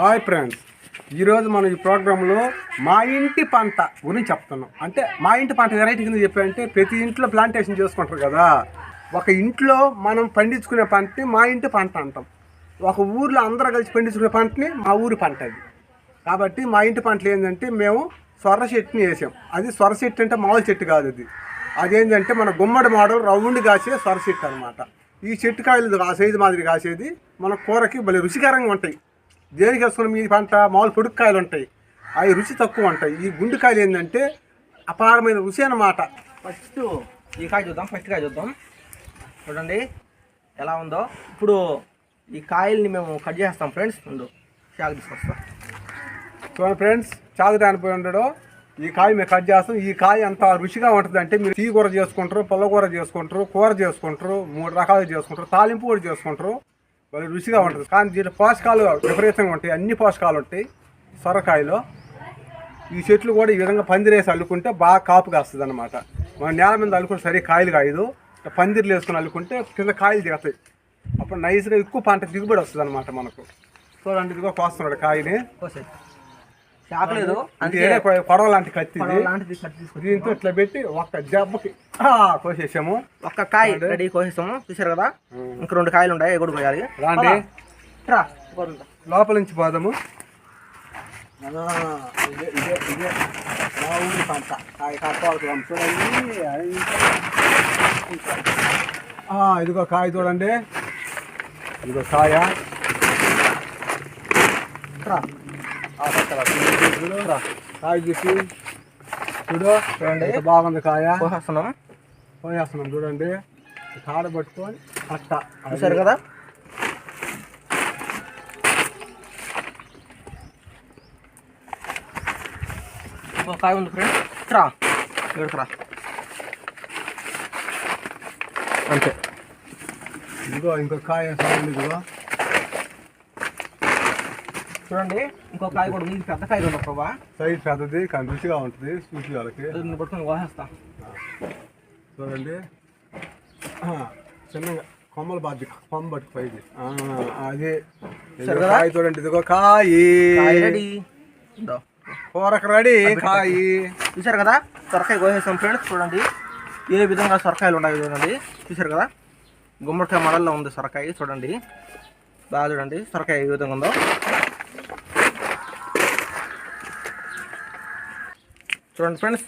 Hi friends. ఈరోజు మనం ఈ ప్రోగ్రాంలో మా ఇంటి పంట గురించి చెప్తున్నాం. అంటే మా ఇంటి పంట వెరైటీ కింద చెప్పారంటే ప్రతి ఇంట్లో ప్లాంటేషన్ చేసుకుంటారు కదా. ఒక ఇంట్లో మనం పండించుకునే పంటని మా ఇంటి పంట అంటాం. ఒక ఊర్లో అందరూ కలిసి పండించుకునే పంటని మా ఊరి పంట అది. కాబట్టి మా ఇంటి పంటలు ఏంటంటే మేము స్వర చెట్టుని వేసాం. అది సొర చెట్టు అంటే మామూలు చెట్టు కాదు అది. అదేంటంటే మన గుమ్మడి మోడల్ రౌండ్ కాసే స్వర చెట్టు అనమాట ఈ చెట్టు కాయలు కాసేది మాదిరి కాసేది మన కూరకి భలే రుచికరంగా ఉంటాయి. దేనికి వేసుకున్న మీ పంట? మామూలు పొడుక్కాయలు ఉంటాయి అవి రుచి తక్కువ ఉంటాయి ఈ గుండెకాయలు ఏంటంటే అపారమైన రుచి అన్నమాట. ఫస్ట్ ఈ కాయ చూద్దాం ఫస్ట్ కాయ చూద్దాం. చూడండి ఎలా ఉందో. ఇప్పుడు ఈ కాయల్ని మేము కట్ చేస్తాం ఫ్రెండ్స్. ముందు షాక్ తీసుకొస్తాం. చూడండి ఫ్రెండ్స్ చాకు దానిపోయి ఉండడు. ఈ కాయ మేము కట్ చేస్తాం. ఈ కాయ అంత రుచిగా ఉంటుంది అంటే మీరు టీ కూర చేసుకుంటారు పుల్ల కూర చేసుకుంటారు కూర చేసుకుంటారు మూడు రకాలు చేసుకుంటారు తాలింపు కూడా చేసుకుంటారు. వాళ్ళు రుచిగా ఉంటుంది. కానీ దీంట్లో పోషకాలు విపరీతంగా ఉంటాయి. అన్ని పోషకాలు ఉంటాయి. సొరకాయలో ఈ చెట్లు కూడా ఈ విధంగా పందిరేసి అల్లుకుంటే బాగా కాపు కాస్తుంది అనమాట మన నేల మీద అల్లుకుంటే సరే కాయలు కాయదు. పందిర్లు వేసుకుని అల్లుకుంటే కింద కాయలు దిగుతాయి. అప్పుడు నైస్గా ఎక్కువ పంట దిగుబడి వస్తుంది అనమాట మనకు. చూడండి ఇదిగో కోస్తున్నాడు కాయని. కోసే షాక్ లేదు అంటే ఏడే కొ- కొడవ లాంటి కత్తి లాంటిది దీంతో ఇట్లా పెట్టి ఒక్క దెబ్బకి ఆ, కోసేసాము. ఒక్క కాయ రెడీ కోసేసాము. చూసారు కదా? ఇంక రెండు కాయలు ఉన్నాయి అవి కూడా కోయాలి రాండి. లోపల నుంచి పోదాము. ఇదే ఇదే మా ఊరి పంట. కాయ కాపాడుతున్నాం చూడండి ఆ, ఇదిగో కాయ చూడండి. ఇదిగో కాయ. కాయ చూసి చూడు చూడండి. బాగుంది కాయ కోసేస్తున్నాం పోయేస్తున్నాం చూడండి కాడ పట్టుకొని అట్ట చూసారు కదా ఇంకో కాయ ఉంది ఫ్రెండ్ రా ఇక్కడికి అంతే ఇదిగో ఇంకో కాయ చూడండి ఇదిగో చూడండి ఇంకో కాయ కూడా ఉంది. పెద్ద కాయ ఉంది ప్రభా. సైజ్ పెద్దది కానీ రుచిగా ఉంటుంది చూసి వాళ్ళకి. పట్టుకొని కోసేస్తా చూడండి. చిన్నగా కొమ్మలు బాధ్య కొమ్మ పట్టుకుపోయింది అదే? కాయ చూడండి ఇదిగో కాయి. కూరకు రెడీ కాయి. చూసారు కదా? సొరకాయ కోసేసాం ఫ్రెండ్స్ చూడండి. ఏ విధంగా సొరకాయలు ఉన్నాయి చూడండి. చూసారు కదా? గుమ్మడికాయ మడల్లో ఉంది సొరకాయ చూడండి. బాగా చూడండి సొరకాయ ఏ విధంగా ఉందో. చూడండి ఫ్రెండ్స్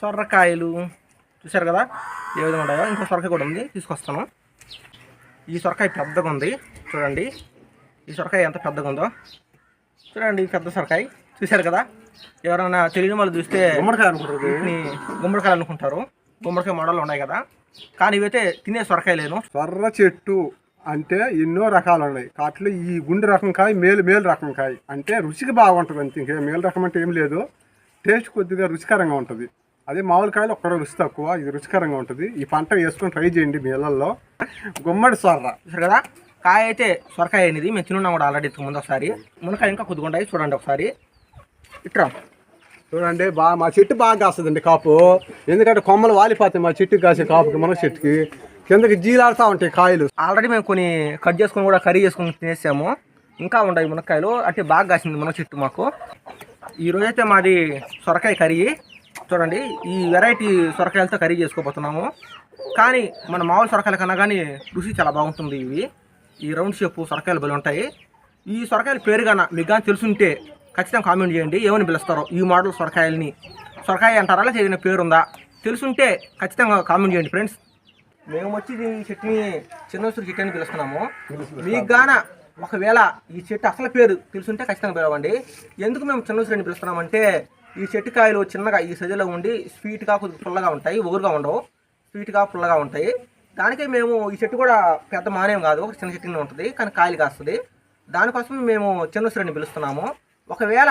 సొరకాయలు. చూసారు కదా? ఏ విధంగా ఉన్నాయో ఇంకో సొరకాయ కూడా ఉంది. తీసుకొస్తాను. ఈ సొరకాయ పెద్దగా ఉంది. చూడండి. ఈ సొరకాయ ఎంత పెద్దగా ఉందో. చూడండి ఈ పెద్ద సొరకాయ. చూశారు కదా? ఎవరైనా తెలియని వాళ్ళు చూస్తే గుమ్మడికాయ అనుకుంటుంది వీటిని గుమ్మడికాయలు అనుకుంటారు. గుమ్మడికాయ మోడల్ ఉన్నాయి కదా? కానీ ఇవైతే తినే సొరకాయ లేను సొర్ర చెట్టు అంటే ఎన్నో రకాలు ఉన్నాయి. వాటిలో ఈ గుండె రకం కాయ మేలు మేలు రకం కాయ. అంటే రుచికి బాగుంటుంది అంతే. ఇంకే మేలు రకం అంటే ఏం లేదు. టేస్ట్ కొద్దిగా రుచికరంగా ఉంటుంది. అదే మామూలు కాయలు ఒక్కడ రుచి తక్కువ ఇది రుచికరంగా ఉంటుంది. ఈ పంట వేసుకొని ట్రై చేయండి మీ ఇళ్ళల్లో గుమ్మడి సొర్ర చూసారు కదా? కాయ అయితే సొరకాయ అనేది మేము తినున్నాం కూడా ఆల్రెడీ ముందు ఒకసారి. మునకాయ ఇంకా కొద్దిగా ఉన్నాయి చూడండి ఒకసారి. ఇట్రా. చూడండి బాగా మా చెట్టు బాగా కాస్తుందండి కాపు. ఎందుకంటే కొమ్మలు వాలిపోతాయి మా చెట్టుకి కాసే కాపుకి మన చెట్టుకి. కిందకి జీలాడుతూ ఉంటాయి కాయలు. ఆల్రెడీ మేము కొన్ని కట్ చేసుకొని కూడా కర్రీ చేసుకొని తినేసాము. ఇంకా ఉన్నాయి మునక్కాయలు. అంటే బాగా కాసింది మునగ చెట్టు మాకు. ఈ రోజైతే మాది సొరకాయ కర్రీ. చూడండి ఈ వెరైటీ సొరకాయలతో కర్రీ చేసుకోబోతున్నాము. కానీ మన మామూలు సొరకాయల కన్నా కానీ రుచి చాలా బాగుంటుంది ఇవి. ఈ రౌండ్ షేప్ సొరకాయలు బలి ఉంటాయి. ఈ సొరకాయల పేరు కన్నా మీకు కానీ తెలుసుంటే ఖచ్చితంగా కామెంట్ చేయండి. ఏమని పిలుస్తారో ఈ మోడల్ సొరకాయలని. సొరకాయ అంటారా లేదా ఏదైనా పేరుందా? తెలుసుంటే ఖచ్చితంగా కామెంట్ చేయండి ఫ్రెండ్స్. మేము వచ్చి ఈ చెట్టుని చిన్న చెట్టు అని పిలుస్తున్నాము. మీకు గాన ఒకవేళ ఈ చెట్టు అసలు పేరు తెలుసుంటే ఖచ్చితంగా పిలవండి. ఎందుకు మేము చిన్న శ్రేణి పిలుస్తున్నామంటే ఈ చెట్టు కాయలు చిన్నగా ఈ సైజులో ఉండి స్వీట్గా కొద్దిగా పుల్లగా ఉంటాయి ఒగురుగా ఉండవు. స్వీట్గా పుల్లగా ఉంటాయి. దానికే మేము ఈ చెట్టు కూడా పెద్ద మానేం కాదు ఒక చిన్న చెట్టునే ఉంటుంది కానీ కాయలు కాస్తుంది. దానికోసం మేము చిన్న శ్రేణి పిలుస్తున్నాము. ఒకవేళ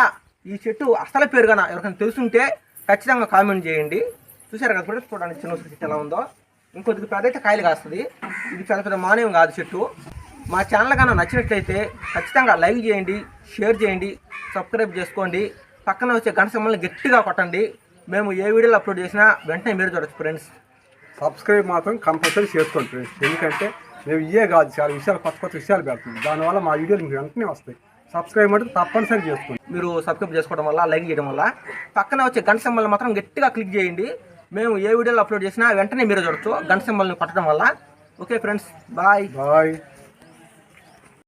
ఈ చెట్టు అసలు పేరు కన్నా ఎవరికైనా తెలుసుంటే ఖచ్చితంగా కామెంట్ చేయండి. చూసారు కదా చూడండి చిన్న చెట్టు ఎలా ఉందో. ఇంకొద్దిగా పెద్ద అయితే కాయలు కాస్తుంది. ఇది పెద్ద పెద్ద మానేయం కాదు చెట్టు. మా ఛానల్ కన్నా నచ్చినట్లయితే ఖచ్చితంగా లైక్ చేయండి షేర్ చేయండి సబ్స్క్రైబ్ చేసుకోండి. పక్కన వచ్చే గంట సింబల్ని గట్టిగా కొట్టండి. మేము ఏ వీడియోలు అప్లోడ్ చేసినా వెంటనే మీరు చూడొచ్చు ఫ్రెండ్స్ సబ్స్క్రైబ్ మాత్రం కంపల్సరీ చేసుకోండి ఫ్రెండ్స్ ఎందుకంటే మేము ఇవే కాదు చాలా విషయాలు కొత్త కొత్త విషయాలు పెడుతుంది దానివల్ల మా వీడియోలు మీకు వెంటనే వస్తాయి. సబ్స్క్రైబ్ మటుకు తప్పనిసరి చేసుకోండి. మీరు సబ్స్క్రైబ్ చేసుకోవడం వల్ల లైక్ చేయడం వల్ల పక్కన వచ్చే గంట సింబల్ మాత్రం గట్టిగా క్లిక్ చేయండి. మేము ఏ వీడియోలో అప్లోడ్ చేసినా వెంటనే మీరు చూడొచ్చు గంట సింబల్ని కొట్టడం వల్ల. Okay friends bye bye